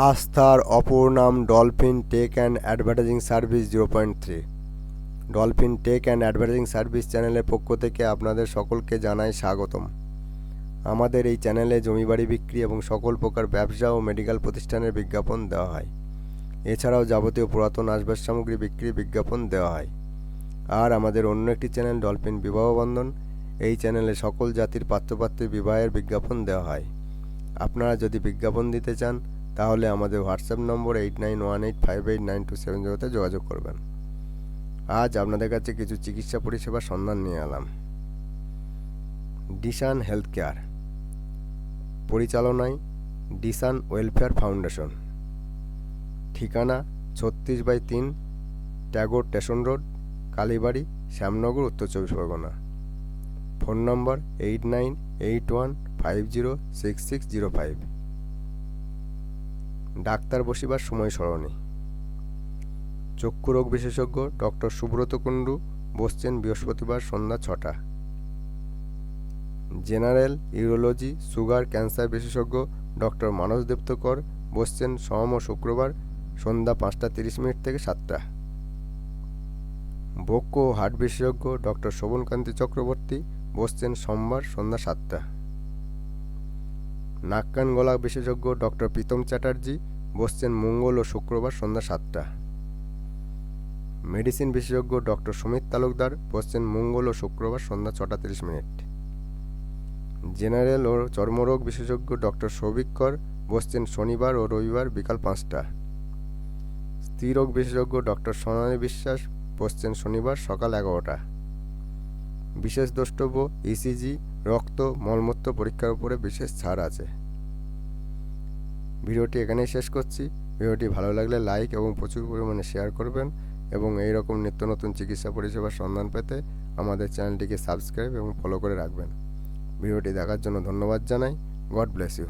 আস্থার অপর নাম Dolphin tech and advertising service zero point three. Dolphin tech and advertising service চ্যানেলের পক্ষ থেকে আপনাদের সকলকে জানাই স্বাগতম। আমাদের এই চ্যানেলে জমি বাড়ি বিক্রি এবং সকল প্রকার ব্যবসা ও মেডিকেল প্রতিষ্ঠানের বিজ্ঞাপন দেওয়া হয়। এছাড়াও যাবতীয় পুরাতন আসবাব সামগ্রী বিক্রি বিজ্ঞাপন দেওয়া হয়। আর আমাদের অন্য একটি চ্যানেল ডলফিন বিবাহ বন্ধন, এই চ্যানেলে সকল জাতির পাত্রপাত্রী বিবাহের বিজ্ঞাপন দেওয়া হয়। আপনারা যদি বিজ্ঞাপন দিতে চান তাহলে আমাদের WhatsApp number eight nine one eight five eight nine two seven জিরোতে যোগাযোগ করবেন। আজ আপনাদের কাছে কিছু চিকিৎসা পরিষেবার সন্ধান নিয়ে এলাম। ডিসান হেলথ কেয়ার পরিচালনায় ডিসান ওয়েলফেয়ার ফাউন্ডেশন। ঠিকানা ছত্রিশ বাই তিন Tagore station road, Kalibari, Shyamnagar, Uttar Chabbish Pargana. Phone number eight nine eight one five zero six six zero five doctor বসিবার সময় সরণি চক্ষু রোগ বিশেষজ্ঞ ডক্টর সুব্রত কুণ্ডু বসছেন বৃহস্পতিবার সন্ধ্যা ছটা। জেনারেল ইউরোলজি, সুগার, ক্যান্সার বিশেষজ্ঞ ডক্টর মানস দেবতকর বসছেন সোম ও শুক্রবার সন্ধ্যা পাঁচটা তিরিশ মিনিট থেকে সাতটা। বক্ষ ও হার্ট বিশেষজ্ঞ ডক্টর শোভনকান্তি চক্রবর্তী বসছেন সোমবার সন্ধ্যা সাতটা। নাক কান গলা বিশেষজ্ঞ ডক্টর প্রীতম চ্যাটার্জি বসছেন মঙ্গল ও শুক্রবার সন্ধ্যা সাতটা। মেডিসিন বিশেষজ্ঞ ডক্টর সুমিত তালুকদার বসছেন মঙ্গল ও শুক্রবার সন্ধ্যা ছটা তিরিশ মিনিট। জেনারেল ও চর্মরোগ বিশেষজ্ঞ ডক্টর সৌভিক কর বসছেন শনিবার ও রবিবার বিকাল পাঁচটা। স্ত্রীরোগ বিশেষজ্ঞ ডক্টর সোনালী বিশ্বাস বসছেন শনিবার সকাল এগারোটা। বিশেষ দ্রষ্টব্য ইসিজি রক্ত, মলমূত্র পরীক্ষার উপরে বিশেষ ছাড় আছে। ভিডিওটি এখানেই শেষ করছি। ভিডিওটি ভালো লাগলে লাইক এবং প্রচুর পরিমাণে শেয়ার করবেন এবং এই রকম নিত্য নতুন চিকিৎসা পরিষেবার সন্ধান পেতে আমাদের চ্যানেলটিকে সাবস্ক্রাইব এবং ফলো করে রাখবেন। ভিডিওটি দেখার জন্য ধন্যবাদ জানাই। God bless you